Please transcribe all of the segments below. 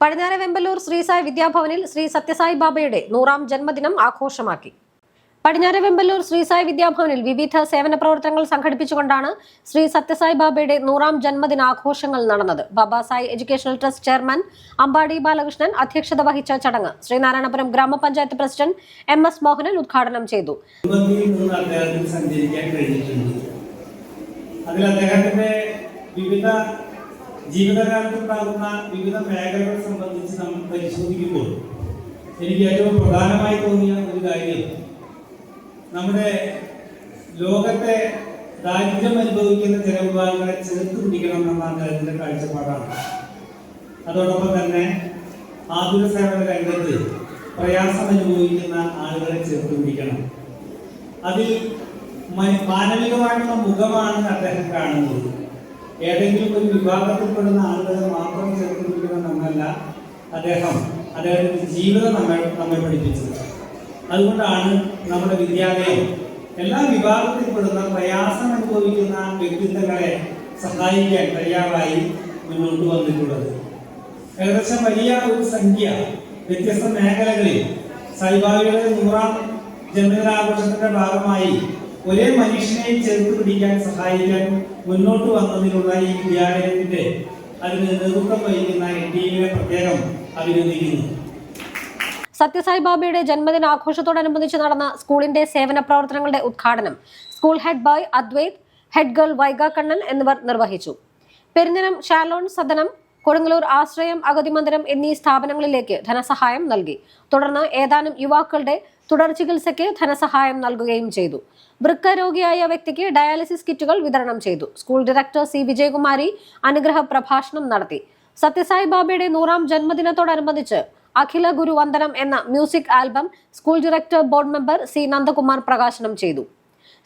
പടിഞ്ഞാറെ വെമ്പലൂർ ശ്രീസായി വിദ്യാഭവനിൽ ശ്രീ സത്യസായി ബാബയുടെ നൂറാം ജന്മദിനം ആഘോഷമാക്കി. പടിഞ്ഞാറെ വെമ്പലൂർ ശ്രീസായി വിദ്യാഭവനിൽ വിവിധ സേവന പ്രവർത്തനങ്ങൾ സംഘടിപ്പിച്ചുകൊണ്ടാണ് ശ്രീ സത്യസായി ബാബയുടെ നൂറാം ജന്മദിനാഘോഷങ്ങൾ നടന്നത്. Babasai educational trust chairman Ambadi Balakrishnan അധ്യക്ഷത വഹിച്ച ചടങ്ങ് ശ്രീനാരായണപുരം ഗ്രാമപഞ്ചായത്ത് പ്രസിഡന്റ് എം എസ് മോഹനൻ ഉദ്ഘാടനം ചെയ്തു. വിവിധ ജീവിതകാലത്തുണ്ടാകുന്ന വിവിധ മേഖലകൾ സംബന്ധിച്ച് നമ്മൾ പരിശോധിക്കുമ്പോൾ എനിക്ക് ഏറ്റവും പ്രധാനമായി തോന്നിയ ഒരു കാര്യം നമ്മുടെ ലോകത്തെ ദാരിദ്ര്യം അനുഭവിക്കുന്ന ജനവിഭാഗങ്ങളെ ചേർത്ത് പിടിക്കണം എന്ന അദ്ദേഹത്തിന്റെ കാഴ്ചപ്പാടാണ്. അതോടൊപ്പം തന്നെ ആതുര സേവന രംഗത്ത് പ്രയാസം അനുഭവിക്കുന്ന ആളുകളെ ചേർത്ത് പിടിക്കണം. അതിൽ മാനവികമായിട്ടുള്ള മുഖമാണ് അദ്ദേഹം കാണുന്നത്. ഏതെങ്കിലും ഒരു വിഭാഗത്തിൽപ്പെടുന്ന ആളുകളെ മാത്രം ചേർത്ത് നമ്മല്ല അദ്ദേഹം. അദ്ദേഹത്തിന്റെ ജീവിതം നമ്മൾ നമ്മെ പഠിപ്പിച്ചത്. അതുകൊണ്ടാണ് നമ്മുടെ വിദ്യാലയം എല്ലാ വിഭാഗത്തിൽപ്പെടുന്ന പ്രയാസം അനുഭവിക്കുന്ന വ്യക്തിത്വങ്ങളെ സഹായിക്കാൻ തയ്യാറായി മുന്നോട്ട് വന്നിട്ടുള്ളത്. ഏകദേശം വലിയ ഒരു സംഖ്യ വ്യത്യസ്ത മേഖലകളിൽ സൈബാബിയുടെ നൂറാം ജന്മദിനാഘോഷത്തിന്റെ ഭാഗമായി ഒരേ മനുഷ്യനെ ചേർത്ത് പിടിക്കാൻ സഹായിക്കാൻ മുന്നോട്ട് വന്നതിനുള്ള ഈ വിദ്യാലയത്തിന്റെ അതിന് നേതൃത്വം വഹിക്കുന്ന എൻ ഡി എ പ്രത്യേകം അഭിനന്ദിക്കുന്നു. സത്യസായി ബാബയുടെ ജന്മദിനാഘോഷത്തോടനുബന്ധിച്ച് നടന്ന സ്കൂളിന്റെ സേവന പ്രവർത്തനങ്ങളുടെ ഉദ്ഘാടനം school head boy Advaith head girl Vaiga Kannan എന്നിവർ നിർവഹിച്ചു. പെരിഞ്ഞനം ഷാലോൺ സദനം കൊടുങ്ങല്ലൂർ ആശ്രയം അഗതി മന്ദിരം എന്നീ സ്ഥാപനങ്ങളിലേക്ക് ധനസഹായം നൽകി. തുടർന്ന് ഏതാനും യുവാക്കളുടെ തുടർ ചികിത്സയ്ക്ക് ധനസഹായം നൽകുകയും ചെയ്തു. വൃക്ക രോഗിയായ വ്യക്തിക്ക് ഡയാലിസിസ് കിറ്റുകൾ വിതരണം ചെയ്തു. School director C. വിജയകുമാരി അനുഗ്രഹ പ്രഭാഷണം നടത്തി. സത്യസായി ബാബയുടെ നൂറാം ജന്മദിനത്തോടനുബന്ധിച്ച് അഖില ഗുരുവന്ദനം എന്ന music album school director board member C. Nandakumar പ്രകാശനം ചെയ്തു.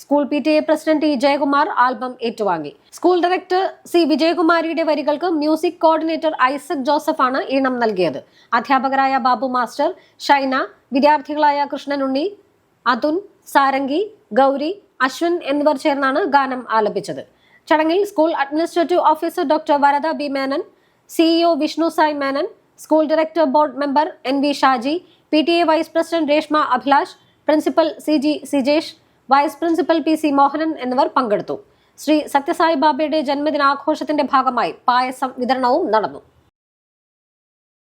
School P T A president T Jayakumar album ഏറ്റുവാങ്ങി. സ്കൂൾ ഡയറക്ടർ സി വിജയകുമാരിയുടെ വരികൾക്ക് മ്യൂസിക് കോർഡിനേറ്റർ ഐസക് ജോസഫാണ് ഈണം നൽകിയത്. അധ്യാപകരായ ബാബു മാസ്റ്റർ ഷൈന വിദ്യാർത്ഥികളായ കൃഷ്ണനുണ്ണി അതുൻ സാരംഗി ഗൗരി അശ്വിൻ എന്നിവർ ചേർന്നാണ് ഗാനം ആലപിച്ചത്. ചടങ്ങിൽ school administrative officer doctor Varada B. Menon CEO Vishnu Sai Menon school director board member N V Shaji P. T. A. Vice president Reshma Abhilash principal C. G. Sijesh vice principal P C Mohanan എന്നിവർ പങ്കെടുത്തു. ശ്രീ സത്യസായി ബാബയുടെ ജന്മദിനാഘോഷത്തിന്റെ ഭാഗമായി പായസം വിതരണവും നടന്നു.